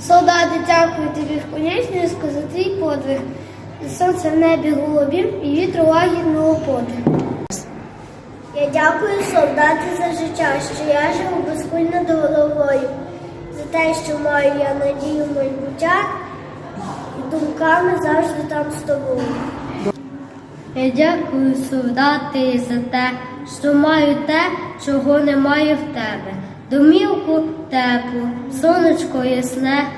Солдати, дякую тобі в вконячнисько за твій подвиг. Сонце в небі голубім і вітру лагідного подвигу. Я дякую солдати за життя, що я живу безкуль над головою, за те, що маю я надію майбуття і думками завжди там з тобою. Я дякую, солдати, за те, що маю те, чого немає в тебе. Домівку теплу, сонечко ясне,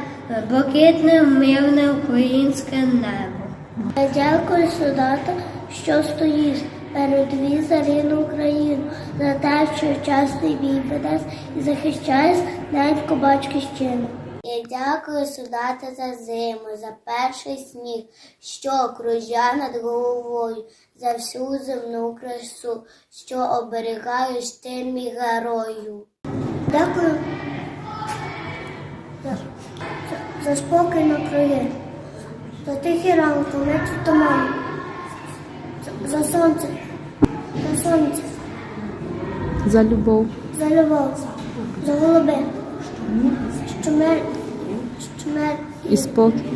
блакитне, мирне українське небо. Я дякую солдату, що стоїш перед на Україну, за те, що частий бій ведеш і захищаєш неньку батьківщину. Я дякую солдата за зиму, за перший сніг, що кружя над головою, за всю земну красу, що оберігаєш ти мій герою. Дякую за, спокій на краї. За тихий ранок, не туман. За, за сонце, за сонце, За любов. за любов, за голуби, що мер, що мер І спокій.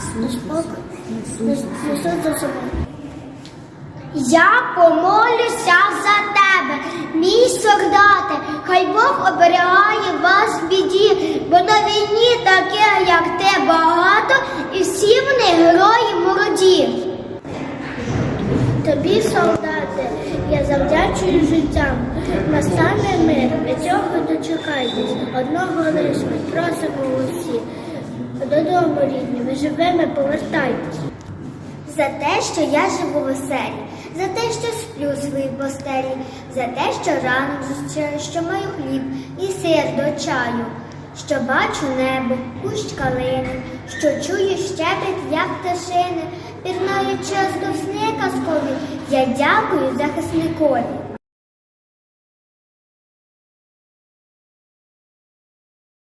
спокій за собою. Я помолюся за тебе, мій солдате, хай Бог оберігає вас в біді, бо на війні таких, як ти, багато, і всі вони герої молоді. Тобі, солдати, я завдячую життям. Настане мир, від цього дочекайтесь. Одного лиш ми просимо усі. Додому, рідні, ви живими повертайтесь. За те, що я живу в оселі, за те, що сплю свої постелі, за те, що рано зустрічаю, що маю хліб і сир до чаю, що бачу небо, кущ калини, що чую щебет, як пташини, пірнаю час до сни казкові, я дякую захисникові.